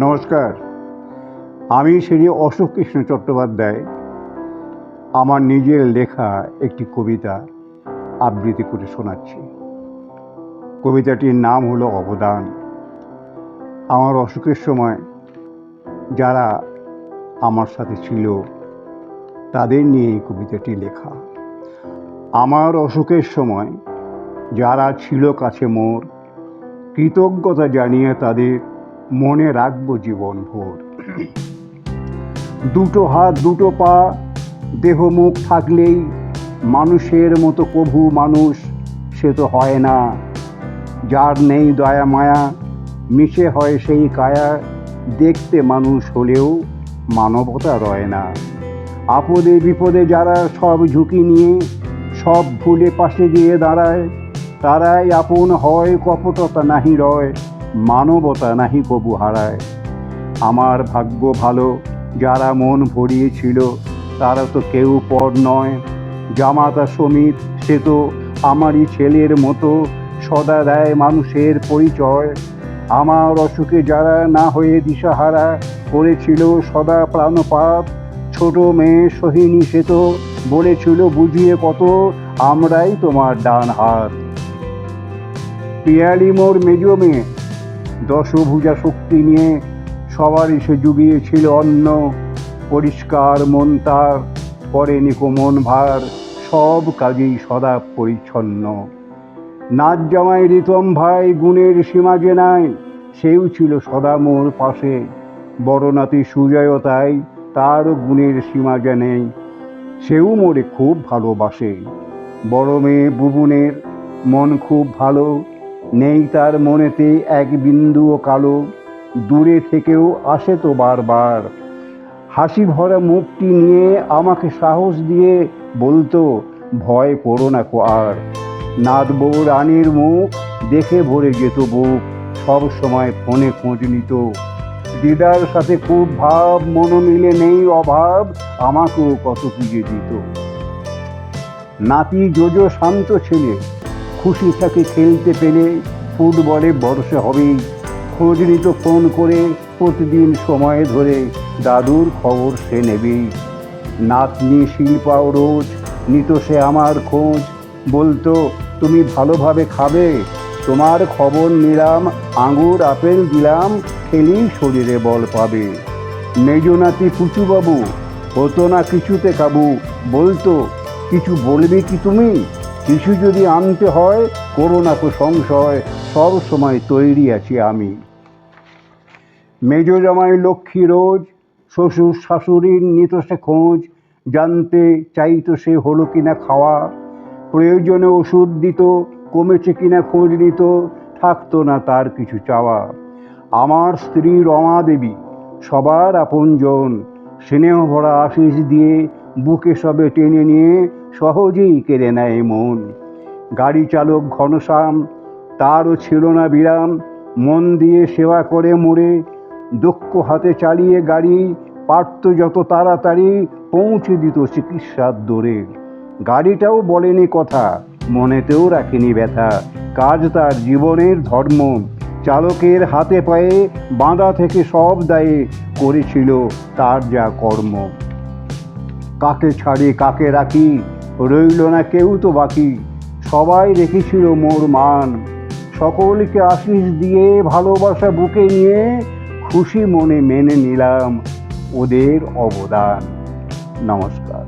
নমস্কার। আমি শ্রী অশোক কৃষ্ণ চট্টোপাধ্যায়। আমার নিজের লেখা একটি কবিতা আবৃত্তি করে শোনাচ্ছি। কবিতাটির নাম হলো অবদান। আমার অসুখের সময় যারা আমার সাথে ছিল, তাদের নিয়ে এই কবিতাটি লেখা। আমার অসুখের সময় যারা ছিল কাছে মোর, কৃতজ্ঞতা জানিয়ে তাদের মনে রাখব জীবন ভোর। দুটো হাত, দুটো পা দেহ মুখ থাকলেই মানুষের মতো কভু মানুষ সে তো হয় না। যার নেই দয়া মায়া, মিশে হয় সেই কায়া, দেখতে মানুষ হলেও মানবতা রয় না। আপদে বিপদে যারা সব ঝুঁকি নিয়ে, সব ভুলে পাশে গিয়ে দাঁড়ায়, তারাই আপন হয়, কপটতা নাহি রয়। মানবতা নাহি কবু হারায়। আমার ভাগ্য ভালো, যারা মন ভরিয়েছিল, তারা তো কেউ পর নয়। জামাতা সমিত সে তো আমারই ছেলের মতো, সদা দেয় মানুষের পরিচয়। আমার অসুখে যারা না হয়ে দিশাহারা করেছিল, সদা প্রাণপাত। ছোট মেয়ে সোহিনী, সে তো বলেছিল, বুঝিয়ে কত, আমরাই তোমার ডান হাত। পিয়ালি মোর মেজ মেয়ে দশভুজা শক্তি নিয়ে সবারই সে জুগিয়েছিল অন্ন, পরিষ্কার মন তার করেনি কোমন ভার, সব কাজেই সদা পরিচ্ছন্ন। নাচ জামাই রিতম ভাই, গুণের সীমা যে নাই, সেও ছিল সদা মোর পাশে। বড় নাতি সুজয় তাই তারও গুণের সীমা যে নেই, সেও মোরে খুব ভালোবাসে। বড় মেয়ে বুবুনের মন খুব ভালো নেই তার মনেতে এক বিন্দুও কালো। দূরে থেকেও আসে তো বারবার। হাসি ভরা মুখটি নিয়ে আমাকে সাহস দিয়ে বলতো, ভয় করো না কো আর। নাথ বউ রানীর মুখ, দেখে ভরে যেত বুক, সব সময় ফোনে খোঁজ নিত। দিদার সাথে খুব ভাব মনো মিলে নেই অভাব, আমাকেও কত পুজো দিত। নাতি জোজো শান্ত ছেলে খুশি থাকে খেলতে পেলে ফুটবলে বর্ষে হবেই। খোঁজ নিত ফোন করে প্রতিদিন সময় ধরে দাদুর খবর সে নেবেই। নাতনি শিল্পাও রোজ, নিত সে আমার খোঁজ। বলতো, তুমি ভালোভাবে খাবে। তোমার খবর নিলাম, আঙুর আপেল দিলাম, খেলেই শরীরে বল পাবে। মেজ নাতি পুচুবাবু, হতো না কিছুতে কাবু। বলতো, কিছু বলবে কি তুমি? কিছু যদি আনতে হয় করো না কো সংশয় সব সময় তৈরি আছি আমি। মেজ জামাই লক্ষ্মী রোজ, শ্বশুর শাশুড়ির নিত সে খোঁজ, জানতে চাইতো সে হলো কিনা খাওয়া, প্রয়োজনে ওষুধ দিত, কমেছে কিনা খোঁজ নিত, থাকতো না তার কিছু চাওয়া। আমার স্ত্রী রমা দেবী সবার আপনজন স্নেহ ভরা আশিস দিয়ে বুকে সবে টেনে নিয়ে সহজেই কেড়ে নেয় মন। গাড়ি চালক ঘনশ্যাম, তারও ছিল না বিরাম। মন দিয়ে সেবা করে মোড়ে, দক্ষ হাতে চালিয়ে গাড়ি পারত যত তাড়াতাড়ি পৌঁছে দিত চিকিৎসার দৌড়ে গাড়িটাও বলেনি কথা, মনেতেও রাখেনি ব্যথা। কাজ তার জীবনের ধর্ম। চালকের হাতে পায়ে বাঁধা থেকে সব দায়ে করেছিল তার যা কর্ম। কাকে ছাড়ে, কাকে রাখি? রইল না কেউ তো বাকি। সবাই রেখেছিল মোর মান। সকলকে আশিস দিয়ে, ভালোবাসা বুকে নিয়ে খুশি মনে মেনে নিলাম ওদের অবদান। নমস্কার।